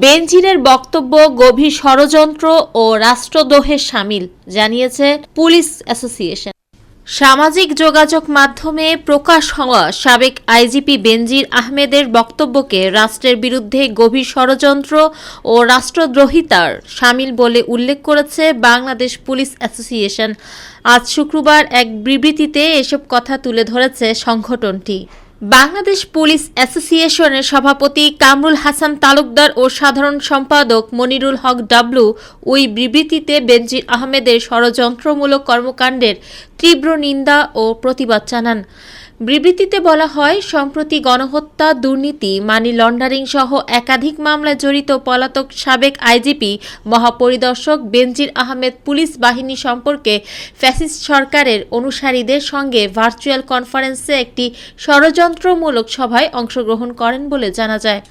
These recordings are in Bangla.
বেনজিরের বক্তব্য, গভীর ষড়যন্ত্র ও রাষ্ট্রদ্রোহের সামিল, জানিয়েছে পুলিশ অ্যাসোসিয়েশন। সামাজিক যোগাযোগ মাধ্যমে প্রকাশ হওয়া সাবেক আইজিপি বেনজির আহমেদের বক্তব্যকে রাষ্ট্রের বিরুদ্ধে গভীর ষড়যন্ত্র ও রাষ্ট্রদ্রোহিতার সামিল বলে উল্লেখ করেছে বাংলাদেশ পুলিশ অ্যাসোসিয়েশন। আজ শুক্রবার এক বিবৃতিতে এসব কথা তুলে ধরেছে সংগঠনটি। বাংলাদেশ পুলিশ অ্যাসোসিয়েশনের সভাপতি কামরুল হাসান তালুকদার ও সাধারণ সম্পাদক মনিরুল হক ডাবলু ওই বিবৃতিতে বেনজির আহমেদের ষড়যন্ত্রমূলক কর্মকাণ্ডের তীব্র নিন্দা ও প্রতিবাদ জানান। বিবৃতিতে বলা হয়, সম্প্রতি গণহত্যা, দুর্নীতি, মানি লন্ডারিং সহ একাধিক মামলায় জড়িত পলাতক সাবেক আইজিপি, মহাপরিদর্শক বেনজির আহমেদ পুলিশ বাহিনী সম্পর্কে ফ্যাসিস্ট সরকারের অনুসারীদের সঙ্গে ভার্চুয়াল কনফারেন্সে একটি ষড়যন্ত্রমূলক সভায় অংশগ্রহণ করেন বলে জানা যায়।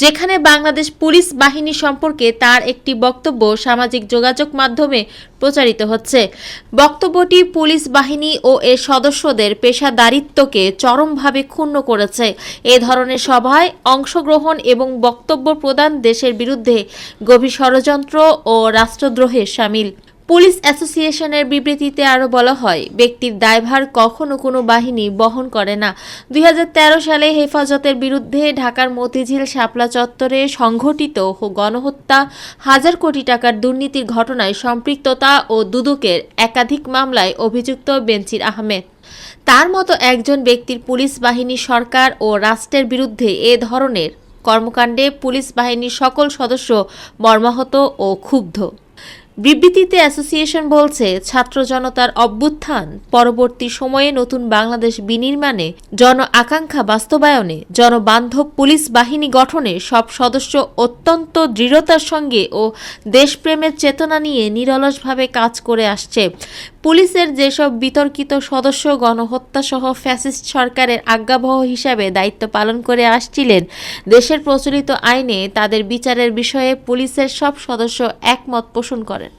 যেখানে বাংলাদেশ পুলিশ বাহিনী সম্পর্কে তার একটি বক্তব্য সামাজিক যোগাযোগ মাধ্যমে প্রচারিত হচ্ছে। বক্তব্যটি পুলিশ বাহিনী ও এর সদস্যদের পেশাদারিত্বকে চরমভাবে ক্ষুণ্ণ করেছে। এ ধরনের সভায় অংশগ্রহণ এবং বক্তব্য প্রদান দেশের বিরুদ্ধে গভীর ষড়যন্ত্র ও রাষ্ট্রদ্রোহের সামিল। পুলিশ অ্যাসোসিয়েশনের বিবৃতিতে আরও বলা হয়, ব্যক্তির দায়ভার কখনো কোনো বাহিনী বহন করে না। দুই হাজার তেরো সালে হেফাজতের বিরুদ্ধে ঢাকার মতিঝিল শাপলা চত্বরে সংঘটিত গণহত্যা, হাজার কোটি টাকার দুর্নীতির ঘটনায় সম্পৃক্ততা ও দুদকের একাধিক মামলায় অভিযুক্ত বেনচির আহমেদ। তার মতো একজন ব্যক্তির পুলিশ বাহিনী সরকার ও রাষ্ট্রের বিরুদ্ধে এ ধরনের কর্মকাণ্ডে পুলিশ বাহিনীর সকল সদস্য মর্মাহত ও ক্ষুব্ধ। বিবৃতিতে অ্যাসোসিয়েশন বলছে, ছাত্র জনতার অভ্যুত্থান, পরবর্তী সময়ে নতুন বাংলাদেশ বিনির্মাণে জন আকাঙ্ক্ষা বাস্তবায়নে, জনবান্ধব পুলিশ বাহিনী গঠনে সব সদস্য অত্যন্ত দৃঢ়তার সঙ্গে ও দেশপ্রেমের চেতনা নিয়ে নিরলসভাবে কাজ করে আসছে। পুলিশের যেসব বিতর্কিত সদস্য গণহত্যাসহ ফ্যাসিস্ট সরকারের আজ্ঞাবহ হিসাবে দায়িত্ব পালন করে আসছিলেন, দেশের প্রচলিত আইনে তাদের বিচারের বিষয়ে পুলিশের সব সদস্য একমত পোষণ করেন।